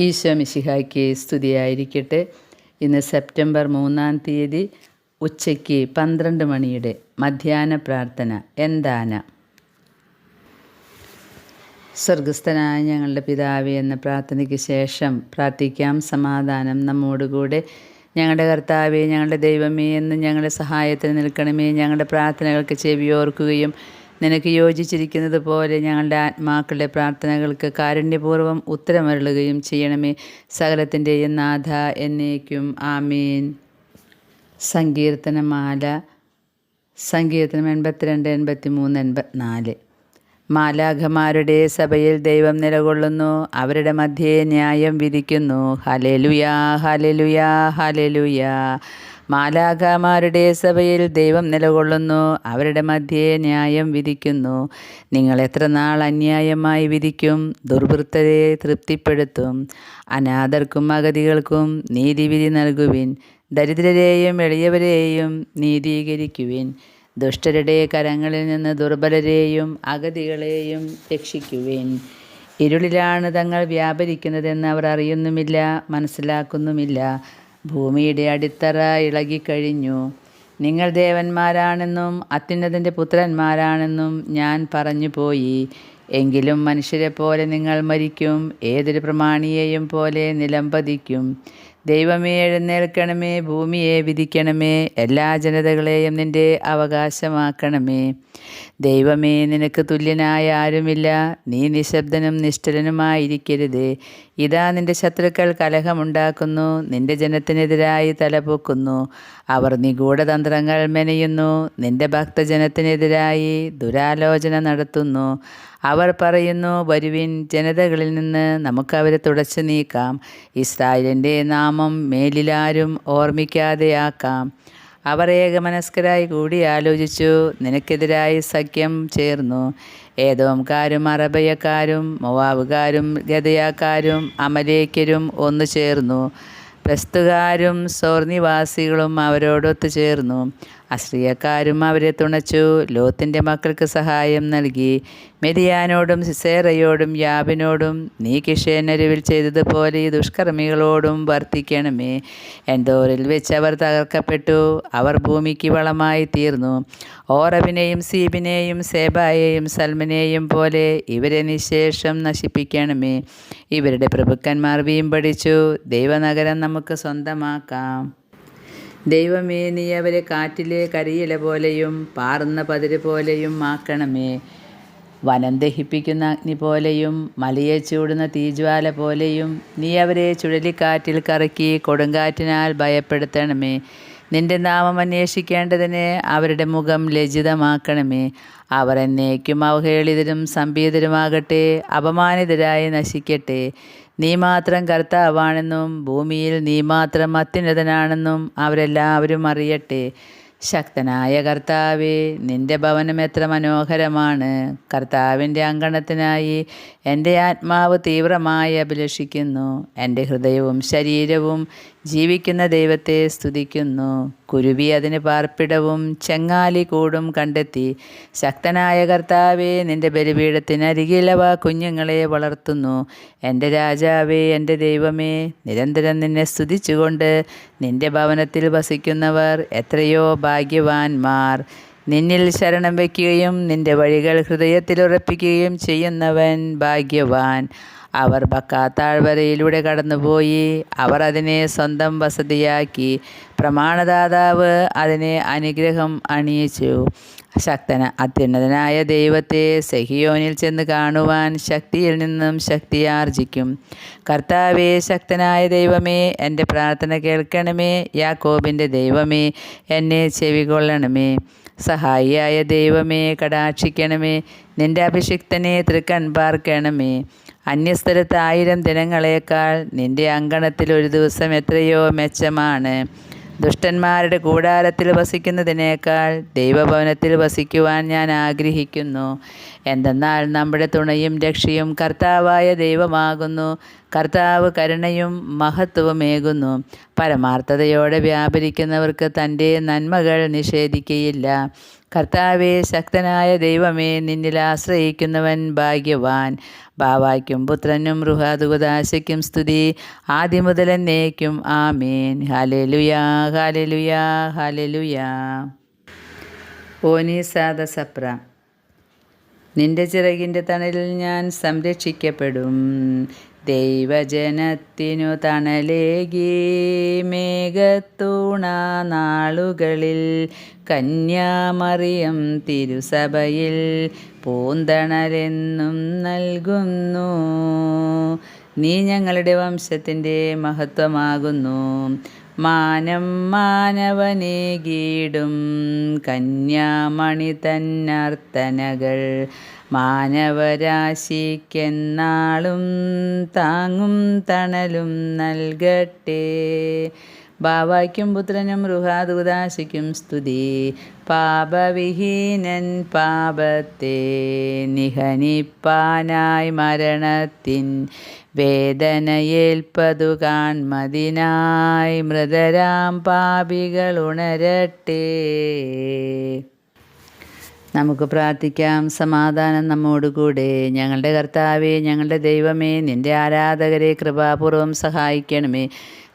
ഈശോ മിശിഹായ്ക്ക് സ്തുതിയായിരിക്കട്ടെ. ഇന്ന് സെപ്റ്റംബർ മൂന്നാം തീയതി ഉച്ചയ്ക്ക് പന്ത്രണ്ട് മണിയുടെ മധ്യാഹ്ന പ്രാർത്ഥന എന്താന സ്വർഗസ്ഥനായ ഞങ്ങളുടെ പിതാവേ എന്ന പ്രാർത്ഥനയ്ക്ക് ശേഷം പ്രാർത്ഥിക്കാം. സമാധാനം നമ്മോടുകൂടെ. ഞങ്ങളുടെ കർത്താവേ ഞങ്ങളുടെ ദൈവമേ എന്ന് ഞങ്ങളുടെ സഹായത്തിന് നിൽക്കണമേ. ഞങ്ങളുടെ പ്രാർത്ഥനകൾക്ക് ചെവിയോർക്കുകയും നിനക്ക് യോജിച്ചിരിക്കുന്നത് പോലെ ഞങ്ങളുടെ ആത്മാക്കളുടെ പ്രാർത്ഥനകൾക്ക് കാരുണ്യപൂർവം ഉത്തരമരുളുകയും ചെയ്യണമേ. സകലത്തിന്റെയും നാഥ എന്നേക്കും. ആമീൻ. സങ്കീർത്തനമാല. സങ്കീർത്തനം എൺപത്തിരണ്ട് എൺപത്തി മൂന്ന് എൺപത്തിനാല്. മാലാഖമാരുടെ സഭയിൽ ദൈവം നിലകൊള്ളുന്നു. അവരുടെ മധ്യേ ന്യായം വിധിക്കുന്നു. ഹലലുയാ ഹലലുയാ ഹലലുയാ മാലാഖമാരുടെ സഭയിൽ ദൈവം നിലകൊള്ളുന്നു. അവരുടെ മധ്യേ ന്യായം വിധിക്കുന്നു. നിങ്ങൾ എത്ര നാൾ അന്യായമായി വിധിക്കും ദുർവൃത്തരെ തൃപ്തിപ്പെടുത്തും. അനാഥർക്കും അഗതികൾക്കും നീതിവിധി നൽകുവിൻ. ദരിദ്രരെയും എളിയവരെയും നീതീകരിക്കുവിൻ. ദുഷ്ടരുടെ കരങ്ങളിൽ നിന്ന് ദുർബലരെയും അഗതികളെയും രക്ഷിക്കുവേൻ. ഇരുളിലാണ് തങ്ങൾ വ്യാപരിക്കുന്നതെന്ന് അവർ അറിയുന്നുമില്ല മനസ്സിലാക്കുന്നുമില്ല. ഭൂമിയുടെ അടിത്തറ ഇളകിക്കഴിഞ്ഞു. നിങ്ങൾ ദേവന്മാരാണെന്നും അത്യുന്നതിന്റെ പുത്രന്മാരാണെന്നും ഞാൻ പറഞ്ഞു പോയി എങ്കിലും മനുഷ്യരെ പോലെ നിങ്ങൾ മരിക്കും ഏതൊരു പ്രമാണിയെയും പോലെ നിലംപതിക്കും. ദൈവമേ എഴുന്നേൽക്കണമേ ഭൂമിയെ വിധിക്കണമേ എല്ലാ ജനതകളെയും നിന്റെ അവകാശമാക്കണമേ. ദൈവമേ നിനക്ക് തുല്യനായ ആരുമില്ല. നീ നിശബ്ദനും നിഷ്ഠലനുമായിരിക്കരുത് ഇതാ നിന്റെ ശത്രുക്കൾ കലഹമുണ്ടാക്കുന്നു നിന്റെ ജനത്തിനെതിരായി തലപൊക്കുന്നു. അവർ നിഗൂഢതന്ത്രങ്ങൾ മെനയുന്നു നിന്റെ ഭക്തജനത്തിനെതിരായി ദുരാലോചന നടത്തുന്നു. അവർ പറയുന്നു വരുവിൻ ജനതകളിൽ നിന്ന് നമുക്ക് അവരെ തുടച്ചു നീക്കാം. ഇസ്രായേലിന്റെ നാമം മേലിലാരും ഓർമ്മിക്കാതെയാക്കാം. അവർ ഏകമനസ്കരായി കൂടി ആലോചിച്ചു നിനക്കെതിരായി സഖ്യം ചേർന്നു. ഏതോംകാരും അറബയക്കാരും മൊവാവുകാരും ഗതയാക്കാരും അമലേക്കരും ഒന്നു ചേർന്നു. പ്രസ്തുകാരും സോർനിവാസികളും അവരോടൊത്തു ചേർന്നു അശ്രീയക്കാരും അവരെ തുണച്ചു. ലോത്തിന്റെ മക്കൾക്ക് സഹായം നൽകി. മെരിയാനോടും സിസേറയോടും യാബിനോടും നീ കിഷേനരുവിൽ ചെയ്തതുപോലെ ഈ ദുഷ്കർമ്മികളോടും വർത്തിക്കണമേ. എന്തോറിൽ വെച്ച് അവർ തകർക്കപ്പെട്ടു. അവർ ഭൂമിക്ക് വളമായി തീർന്നു. ഓറബിനെയും സീബിനെയും സേബായെയും സൽമനെയും പോലെ ഇവരെ നിശേഷം നശിപ്പിക്കണമേ. ഇവരുടെ പ്രഭുക്കന്മാർ വീമ്പടിച്ചു. ദൈവനഗരം നമുക്ക് സ്വന്തമാക്കാം. ദൈവമേ നീ അവരെ കാറ്റിലെ കരിയില പോലെയും പാർന്ന പതിര് പോലെയും ആക്കണമേ. വനം ദഹിപ്പിക്കുന്ന അഗ്നി പോലെയും മലയെ ചൂടുന്ന തീജ്വാല പോലെയും നീ അവരെ ചുഴലിക്കാറ്റിൽ കറക്കി കൊടുങ്കാറ്റിനാൽ ഭയപ്പെടുത്തണമേ. നിന്റെ നാമം അന്വേഷിക്കേണ്ടതിന് അവരുടെ മുഖം ലജ്ജിതമാക്കണമേ. അവർ എന്നേക്കും അവഹേളിതരും സംഭീതരുമാകട്ടെ അപമാനിതരായി നശിക്കട്ടെ. നീ മാത്രം കർത്താവാണെന്നും ഭൂമിയിൽ നീ മാത്രം അത്യുന്നതനാണെന്നും അവരെല്ലാവരും അറിയട്ടെ. ശക്തനായ കർത്താവേ നിന്റെ ഭവനം എത്ര മനോഹരമാണ്. കർത്താവിന്റെ അങ്കണത്തിനായി എന്റെ ആത്മാവ് തീവ്രമായി അഭിലഷിക്കുന്നു. എന്റെ ഹൃദയവും ശരീരവും ജീവിക്കുന്ന ദൈവത്തെ സ്തുതിക്കുന്നു. കുരുവി അതിന് പാർപ്പിടവും ചെങ്ങാലി കൂടും കണ്ടെത്തി. ശക്തനായ കർത്താവേ നിന്റെ ബലിപീഠത്തിനരികിലവ കുഞ്ഞുങ്ങളെ വളർത്തുന്നു. എന്റെ രാജാവേ എന്റെ ദൈവമേ നിരന്തരം നിന്നെ സ്തുതിച്ചുകൊണ്ട് നിന്റെ ഭവനത്തിൽ വസിക്കുന്നവർ എത്രയോ ഭാഗ്യവാന്മാർ. നിന്നിൽ ശരണം വയ്ക്കുകയും നിന്റെ വഴികൾ ഹൃദയത്തിൽ ഉറപ്പിക്കുകയും ചെയ്യുന്നവൻ ഭാഗ്യവാൻ. അവർ ബക്കാ താഴ്വരയിലൂടെ കടന്നുപോയി. അവർ അതിനെ സ്വന്തം വസതിയാക്കി. പ്രമാണദാതാവ് അതിനെ അനുഗ്രഹം അണിയിച്ചു. ശക്തന അത്യുന്നതനായ ദൈവത്തെ സെഹിയോനിൽ ചെന്ന് കാണുവാൻ ശക്തിയിൽ നിന്നും ശക്തി ആർജിക്കും. കർത്താവേ ശക്തനായ ദൈവമേ എന്റെ പ്രാർത്ഥന കേൾക്കണമേ. യാക്കോബിന്റെ ദൈവമേ എന്നെ ചെവികൊള്ളണമേ. സഹായിയായ ദൈവമേ കടാക്ഷിക്കണമേ. നിന്റെ അഭിഷിക്തനെ തൃക്കൺ പാർക്കണമേ. അന്യസ്ഥലത്ത് ആയിരം ദിനങ്ങളേക്കാൾ നിന്റെ അങ്കണത്തിൽ ഒരു ദിവസം എത്രയോ മെച്ചമാണ്. ദുഷ്ടന്മാരുടെ കൂടാരത്തിൽ വസിക്കുന്നതിനേക്കാൾ ദൈവഭവനത്തിൽ വസിക്കുവാൻ ഞാൻ ആഗ്രഹിക്കുന്നു. എന്തെന്നാൽ നമ്മുടെ തുണയും രക്ഷയും കർത്താവായ ദൈവമാകുന്നു. കർത്താവ് കരുണയും മഹത്വമേകുന്നു പരമാർത്ഥതയോടെ വ്യാപരിക്കുന്നവർക്ക് തന്റെ നന്മകൾ നിഷേധിക്കുകയില്ല കർത്താവെ ശക്തനായ ദൈവമേ നിന്നിൽ ആശ്രയിക്കുന്നവൻ ഭാഗ്യവാൻ. ബാവായ്ക്കും പുത്രനും റുഹാദുകുദാശയ്ക്കും സ്തുതി. ആദ്യം മുതൽ എന്നേക്കും. ആമേൻ. ഹാലലുയാ ഹാലലുയാ ഹാലലുയാ ഓനീസാദ സപ്ര നിന്റെ ചിറകിന്റെ തണലിൽ ഞാൻ സംരക്ഷിക്കപ്പെടും. ദൈവജനത്തിനു തണലേകി മേഘത്തൂണ നാളുകളിൽ കന്യാമറിയം തിരുസഭയിൽ പൂന്തണലെന്നും നൽകുന്നു. നീ ഞങ്ങളുടെ വംശത്തിന്റെ മഹത്വമാകുന്നു. മാനം മാനവനെ ഗീടും കന്യാമണി തന്നർത്തനകൾ. മാനവരാശിക്കെന്നാളും താങ്ങും തണലും നൽകട്ടെ. ബാവായ്ക്കും പുത്രനും റുഹാദുദാശിക്കും സ്തുതി. പാപവിഹീനൻ പാപത്തെ നിഹനിപ്പാനായി മരണത്തിൻ വേദനയേൽപ്പതു കാൺമതിനായി മൃതരാം പാപികൾ ഉണരട്ടെ. നമുക്ക് പ്രാർത്ഥിക്കാം. സമാധാനം നമ്മോടുകൂടെ. ഞങ്ങളുടെ കർത്താവെ ഞങ്ങളുടെ ദൈവമേ നിന്റെ ആരാധകരെ കൃപാപൂർവം സഹായിക്കണമേ.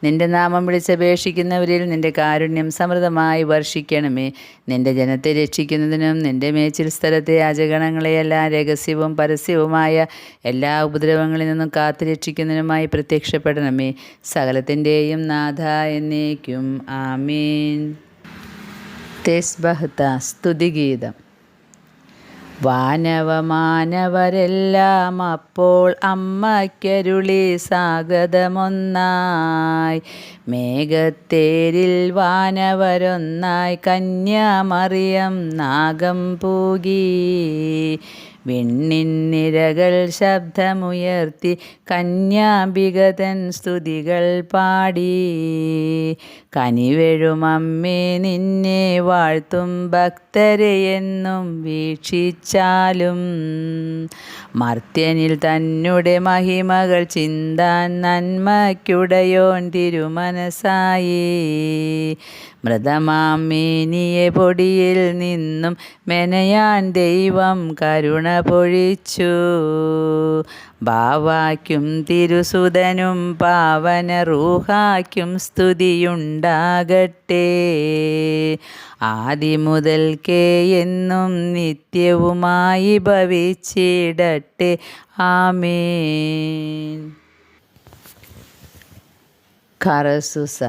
നിന്റെ നാമം വിളിച്ചപേക്ഷിക്കുന്നവരിൽ നിന്റെ കാരുണ്യം സമൃദ്ധമായി വർഷിക്കണമേ. നിന്റെ ജനത്തെ രക്ഷിക്കുന്നതിനും നിന്റെ മേച്ചിൽ സ്ഥലത്തെ അജഗണങ്ങളെയെല്ലാം രഹസ്യവും പരസ്യവുമായ എല്ലാ ഉപദ്രവങ്ങളിൽ നിന്നും കാത്തു രക്ഷിക്കുന്നതിനുമായി പ്രത്യക്ഷപ്പെടണമേ. സകലത്തിന്റെയും നാഥ എന്നേക്കും. ആമീൻ. തെസ്ബഹത്ത സ്തുതിഗീതം വാനവമാനവരെല്ലാം അപ്പോൾ അമ്മയ്ക്കരുളി സ്വാഗതമൊന്നായി. മേഘത്തേരിൽ വാനവരൊന്നായി കന്യാമറിയം നാഗം പൂകി. വിണ്ണിൻ നിരകൾ ശബ്ദമുയർത്തി കന്യാംബികതൻ സ്തുതികൾ പാടി. കനിവെഴുമമ്മേ നിന്നെ വാഴ്ത്തും ഭക്തരെ എന്നും വീക്ഷിച്ചാലും. മർത്യനിൽ തന്നെ മഹിമകൾ ചിന്താൻ നന്മയ്ക്കുടയോൻ തിരുമനസായി മൃതമാം മേനിയെ പൊടിയിൽ നിന്നും മെനയാൻ ദൈവം കരുണ പൊഴിച്ചു. ബാവാക്കും തിരുസുതനും പാവന റൂഹാക്കും സ്തുതിയുണ്ടാകട്ടെ. ആദിമുതൽക്കേ എന്നും നിത്യവുമായി ഭവിച്ചിടട്ടെ. ആമേൻ. കറസുസ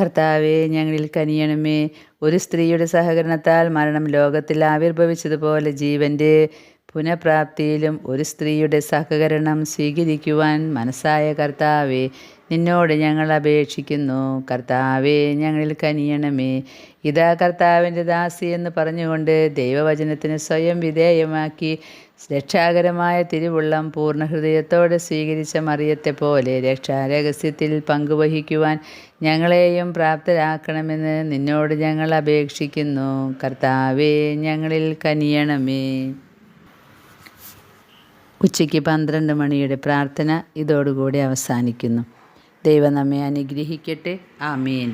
കർത്താവെ ഞങ്ങളിൽ കനിയണമേ. ഒരു സ്ത്രീയുടെ സഹകരണത്താൽ മരണം ലോകത്തിൽ ആവിർഭവിച്ചതുപോലെ ജീവന്റെ പുനഃപ്രാപ്തിയിലും ഒരു സ്ത്രീയുടെ സഹകരണം സ്വീകരിക്കുവാൻ മനസ്സായ കർത്താവെ നിന്നോട് ഞങ്ങൾ അപേക്ഷിക്കുന്നു. കർത്താവെ ഞങ്ങളിൽ കനിയണമേ. ഇതാ കർത്താവിന്റെ ദാസി എന്ന് പറഞ്ഞുകൊണ്ട് ദൈവവചനത്തിന് സ്വയം വിധേയമാക്കി രക്ഷാകരമായ തിരുവുള്ളം പൂർണ ഹൃദയത്തോടെ സ്വീകരിച്ച മറിയത്തെ പോലെ രക്ഷാരഹസ്യത്തിൽ പങ്കുവഹിക്കുവാൻ ഞങ്ങളെയും പ്രാപ്തരാക്കണമെന്ന് നിന്നോട് ഞങ്ങൾ അപേക്ഷിക്കുന്നു. കർത്താവേ ഞങ്ങളിൽ കനിയണമേ. ഉച്ചയ്ക്ക് പന്ത്രണ്ട് മണിയുടെ പ്രാർത്ഥന ഇതോടുകൂടി അവസാനിക്കുന്നു. ദൈവം നമ്മെ അനുഗ്രഹിക്കട്ടെ. ആമീൻ.